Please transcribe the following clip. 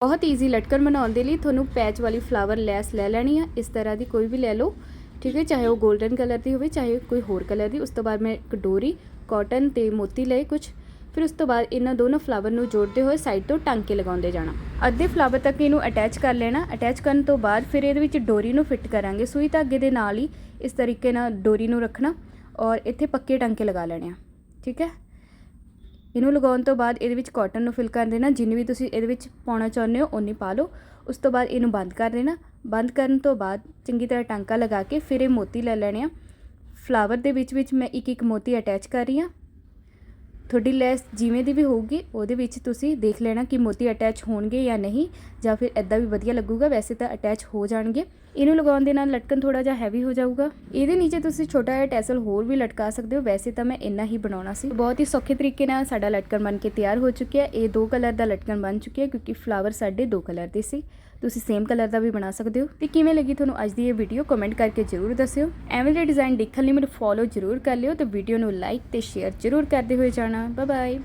ਬਹੁਤ ਈਜ਼ੀ ਲਟਕਣ ਬਣਾਉਣ ਦੇ ਲਈ ਤੁਹਾਨੂੰ ਪੈਚ ਵਾਲੀ ਫਲਾਵਰ ਲੈਸ ਲੈ ਲੈਣੀ ਆ, ਇਸ ਤਰ੍ਹਾਂ ਦੀ ਕੋਈ ਵੀ ਲੈ ਲਓ, ਠੀਕ ਹੈ, ਚਾਹੇ ਉਹ 골ਡਨ ਕਲਰ ਦੀ ਹੋਵੇ, ਚਾਹੇ ਕੋਈ ਹੋਰ ਕਲਰ ਦੀ, ਉਸ ਤੋਂ ਬਾਅਦ ਮੈਂ ਇੱਕ ਡੋਰੀ ਕਾਟਨ ਤੇ ਮੋਤੀ ਲਏ ਕੁਝ ਫਿਰ ਉਸ ਤੋਂ ਬਾਅਦ ਇਹਨਾਂ ਦੋਨੋਂ ਫਲਾਵਰ ਨੂੰ ਜੋੜਦੇ ਹੋਏ ਸਾਈਡ ਤੋਂ ਟਾਂਕੇ ਲਗਾਉਂਦੇ ਜਾਣਾ। ਅੱਧੇ ਫਲਾਵਰ ਤੱਕ ਇਹਨੂੰ ਅਟੈਚ ਕਰ ਲੈਣਾ ਅਟੈਚ ਕਰਨ ਤੋਂ ਬਾਅਦ ਫਿਰ ਇਹਦੇ ਵਿੱਚ ਡੋਰੀ ਨੂੰ ਫਿੱਟ ਕਰਾਂਗੇ, ਸੂਈ ਧਾਗੇ ਦੇ ਨਾਲ ਹੀ ਇਸ ਤਰੀਕੇ ਨਾਲ ਡੋਰੀ ਨੂੰ ਰੱਖਣਾ ਔਰ ਇੱਥੇ ਪੱਕੇ ਟਾਂਕੇ ਲਗਾ ਲੈਣੇ ਆ, ਠੀਕ ਹੈ। ਇਹਨੂੰ ਲਗਾਉਣ ਤੋਂ ਬਾਅਦ ਇਹਦੇ ਵਿੱਚ ਕਾਟਨ ਨੂੰ ਫਿਲ ਕਰ ਦੇਣਾ, ਜਿੰਨੀ ਵੀ ਤੁਸੀਂ ਇਹਦੇ ਵਿੱਚ ਪਾਉਣਾ ਚਾਹੁੰਦੇ ਹੋ, ਓਨੀ ਪਾ ਲਓ। ਉਸ ਤੋਂ ਬਾਅਦ ਇਹਨੂੰ ਬੰਦ ਕਰ ਦੇਣਾ। ਬੰਦ ਕਰਨ ਤੋਂ ਬਾਅਦ ਚੰਗੀ ਤਰ੍ਹਾਂ ਟਾਂਕਾ ਲਗਾ ਕੇ ਫਿਰ ਇਹ ਮੋਤੀ ਲੈ ਲੈਣੇ ਆ। ਫਲਾਵਰ ਦੇ ਵਿੱਚ ਵਿੱਚ ਮੈਂ ਇੱਕ ਇੱਕ ਮੋਤੀ ਅਟੈਚ ਕਰ ਰਹੀ ਹਾਂ। ਤੁਹਾਡੀ ਲੈਸ ਜਿਵੇਂ ਦੀ ਵੀ ਹੋਊਗੀ, ਉਹਦੇ ਵਿੱਚ ਤੁਸੀਂ ਦੇਖ ਲੈਣਾ ਕਿ ਮੋਤੀ ਅਟੈਚ ਹੋਣਗੇ ਜਾਂ ਨਹੀਂ, ਜਾਂ ਫਿਰ ਐਦਾਂ ਵੀ ਵਧੀਆ ਲੱਗੂਗਾ, ਵੈਸੇ ਤਾਂ ਅਟੈਚ ਹੋ ਜਾਣਗੇ। ਇਹਨੂੰ ਲਗਾਉਣ ਦੇ ਨਾਲ ਲਟਕਣ ਥੋੜਾ ਜਿਹਾ ਹੈਵੀ ਹੋ ਜਾਊਗਾ। ਇਹਦੇ ਨੀਚੇ ਤੁਸੀਂ ਛੋਟਾ ਜਿਹਾ ਟੈਸਲ ਹੋਰ ਵੀ ਲਟਕਾ ਸਕਦੇ ਹੋ, ਵੈਸੇ ਤਾਂ ਮੈਂ ਇੰਨਾ ਹੀ ਬਣਾਉਣਾ ਸੀ। ਬਹੁਤ ਹੀ ਸੌਖੇ ਤਰੀਕੇ ਨਾਲ ਸਾਡਾ ਲਟਕਣ ਬਣ ਕੇ ਤਿਆਰ ਹੋ ਚੁੱਕਿਆ ਇਹ ਦੋ ਕਲਰ ਦਾ ਲਟਕਣ ਬਣ ਚੁੱਕਿਆ ਕਿਉਂਕਿ ਫਲਾਵਰ ਸਾਡੇ ਦੋ ਕਲਰ ਦੇ ਸੀ। ਤੁਸੀਂ ਸੇਮ ਕਲਰ ਦਾ ਵੀ ਬਣਾ ਸਕਦੇ ਹੋ। ਤੇ ਕਿਵੇਂ ਲੱਗੀ ਤੁਹਾਨੂੰ ਅੱਜ ਦੀ ਇਹ ਵੀਡੀਓ ਕਮੈਂਟ ਕਰਕੇ ਜ਼ਰੂਰ ਦੱਸਿਓ। ਐਵੇਂ ਦੇ ਡਿਜ਼ਾਈਨ ਦੇਖਣ ਲਈ ਮੈਨੂੰ ਫੋਲੋ ਜ਼ਰੂਰ ਕਰ ਲਿਓ ਤੇ ਵੀਡੀਓ ਨੂੰ ਲਾਈਕ ਤੇ ਸ਼ੇਅਰ ਜ਼ਰੂਰ ਕਰਦੇ ਹੋਏ ਜਾਣਾ। Bye-bye.